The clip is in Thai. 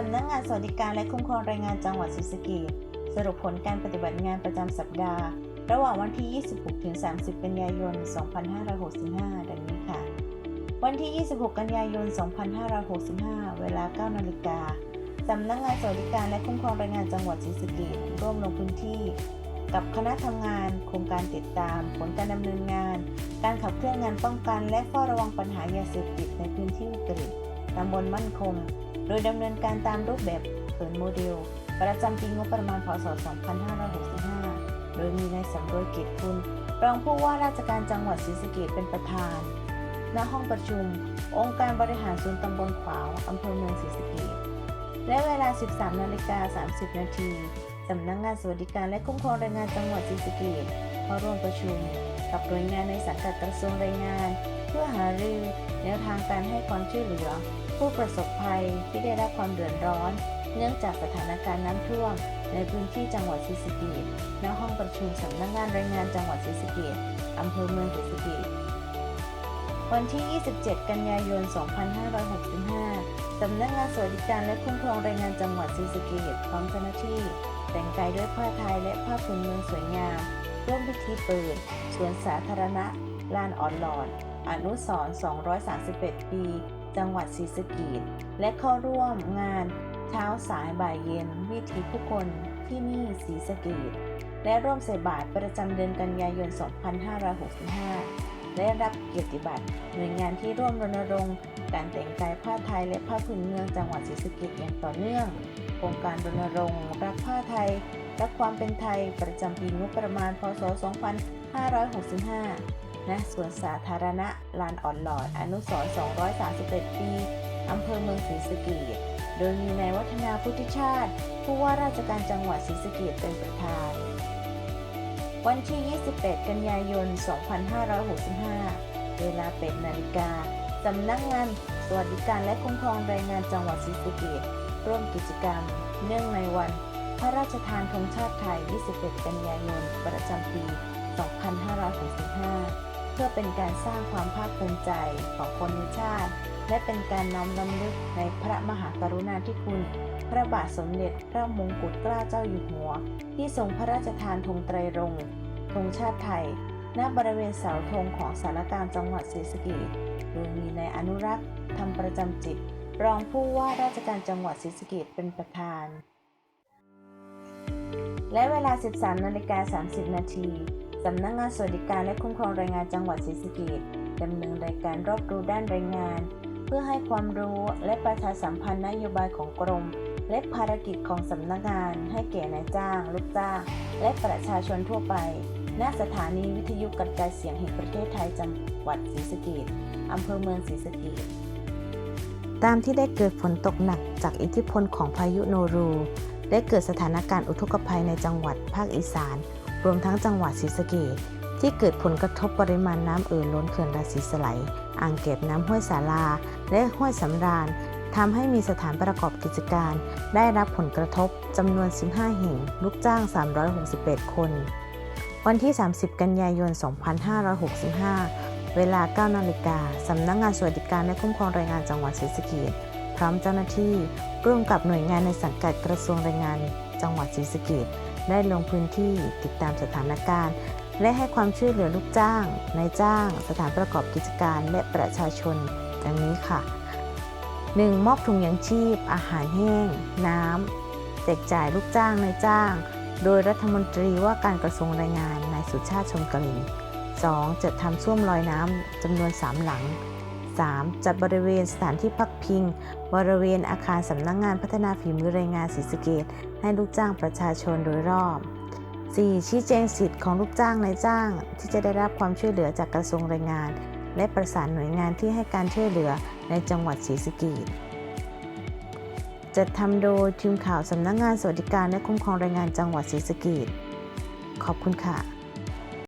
สำนักงานสวัสดิการและคุ้มครองแรงงานจังหวัดศรีสะเกษสรุปผลการปฏิบัติงานประจำสัปดาห์ ระหว่างวันที่ 26 ถึง 30 กันยายน 2565 ดังนี้ค่ะ วันที่ 26 กันยายน 2565 เวลา 9 นาฬิกาสำนักงานสวัสดิการและคุ้มครองแรงงานจังหวัดศรีสะเกษร่วมลงพื้นที่ กับคณะทำงาน โครงการติดตาม ผลการดำเนินงาน การขับเคลื่อนงานป้องกัน และเฝ้าระวังปัญหายาเสพติดในพื้นที่วิกฤตตำบลมั่นคง โดยดำเนินการตามรูปแบบเปิดโมเดล ประจำปีงบประมาณพศ 2565 โดยมีนายสำรวยเกตคุณ รองผู้ว่าราชการจังหวัดศรีสะเกษเป็นประธาน ณ ห้องประชุม องค์การบริหารส่วนตำบลขวาว อำเภอเมืองศรีสะเกษและเวลา 13 นาฬิกา 30 นาทีสำนักงานสวัสดิการและคุ้มครองแรงงานจังหวัดศรีสะเกษเข้าร่วมประชุม กับหน่วยงานในสังกัดกระทรวงแรงงาน เพื่อหารือแนวทางการให้ความช่วยเหลือ ผู้ประสบภัยที่ได้รับความเดือดร้อน เนื่องจากสถานการณ์น้ำท่วม ในพื้นที่จังหวัดศรีสะเกษณห้องประชุมสำนักงานแรงงานจังหวัดศรีสะเกษอำเภอเมืองศรีสะเกษวันที่ 27 กันยายน 2565 สำนักงานสวัสดิการและคุ้มครองแรงงานจังหวัดศรีสะเกษพร้อมเจ้าหน้าที่ แต่งกายด้วยผ้าไทยและผ้าพื้นเมืองสวยงามร่วมพิธีเปิดสวนสาธารณะลานอ่อนหลอดอนุสร231 ปี จังหวัดศรีสะเกษและเข้าร่วมงานเช้าสายบ่ายเย็นวิถีผู้คนที่นี่ศรีสะเกษและร่วมใส่บาตรประจำเดือนกันยายน 2565 และรับเกียรติบัตรหน่วยงานที่ร่วมรณรงค์การแต่งกายผ้าไทยและผ้าพื้นเมืองจังหวัดศรีสะเกษอย่างต่อเนื่อง โครงการรณรงค์รักผ้าไทยและความเป็นไทยประจำปีงบประมาณ พศ 2565 ณสวนสาธารณะลานอ่อนหลอด อนุสร231 ปีอำเภอเมืองศรีสะเกษโดยมีนายวัฒนาพุทธิชาติ ผู้ว่าราชการจังหวัดศรีสะเกษเป็นประธาน วันที่ 28 กันยายน 2565 เวลา8นาฬิกาสำนักงานสวัสดิการและคุ้มครองแรงงานจังหวัดศรีสะเกษร่วมกิจกรรม เนื่องในวัน พระราชทานธงชาติไทย 21 กันยายน ประจำปี 2565 เพื่อเป็นการสร้างความภาคภูมิใจของคนในชาติ และเป็นการน้อมรำลึกในพระมหากรุณาธิคุณ พระบาทสมเด็จพระมงกุฎเกล้าเจ้าอยู่หัว ที่ทรงพระราชทานธงไตรรงค์ธงชาติไทย ณบริเวณเสาธงของสารการจังหวัดศรีสะเกษโดยมีนายอนุรักษ์ทำประจำจิต รองผู้ว่าราชการจังหวัดศรีสะเกษเป็นประธาน และเวลา 13นาฬิกา30 นาที สำนักงานสวัสดิการและคุ้มครองแรงงานจังหวัดศรีสะเกษดำเนินรายการรอบรู้ด้านแรงงาน เพื่อให้ความรู้และประชาสัมพันธ์นโยบายของกรม และภารกิจของสำนักงานให้แก่นายจ้าง ลูกจ้าง และประชาชนทั่วไป ณ สถานีวิทยุกระจายเสียงแห่งประเทศไทยจังหวัดศรีสะเกษอำเภอเมืองศรีสะเกษตามที่ได้เกิดฝนตกหนักจากอิทธิพลของพายุโนรู ได้เกิดสถานการณ์อุทกภัยในจังหวัดภาคอีสาน รวมทั้งจังหวัดศรีสะเกษที่เกิดผลกระทบปริมาณน้ำเอ่อล้นเขื่อนราศีสไลอ่างเก็บน้ำห้วยสาลา และห้วยสำราญทำให้มีสถานประกอบกิจการ ได้รับผลกระทบจำนวน 15 แห่ง ลูกจ้าง 361 คน วันที่ 30 กันยายน 2565 เวลา 9 นาฬิกา สำนักงานสวัสดิการและคุ้มครองแรงงานจังหวัดศรีสะเกษพร้อมเจ้าหน้าที่ ร่วมกับหน่วยงานในสังกัดกระทรวงแรงงาน จังหวัดศรีสะเกษ ได้ลงพื้นที่ติดตามสถานการณ์ และให้ความช่วยเหลือลูกจ้าง นายจ้าง สถานประกอบกิจการและประชาชนดังนี้ค่ะ 1. มอบถุงยางชีพ อาหารแห้ง น้ำแจกจ่ายลูกจ้างนายจ้าง โดยรัฐมนตรีว่าการกระทรวงแรงงานนายสุชาติชมกลิ่น 2. จัดทำส้วมลอยน้ำจำนวน 3 หลัง 3. จัดบริเวณสถานที่พักพิง บริเวณอาคารสำนักงงานพัฒนาฝีมือแรงงานศรีสะเกษให้ลูกจ้างประชาชนโดยรอบ 4. ชี้แจงสิทธิ์ของลูกจ้างนายจ้าง ที่จะได้รับความช่วยเหลือจากกระทรวงแรงงาน และประสานหน่วยงานที่ให้การช่วยเหลือในจังหวัดศรีสะเกษจัดทำโดยทีมข่าวสำนักงานสวัสดิการและคุ้มครองแรงงานจังหวัดศรีสะเกษขอบคุณค่ะ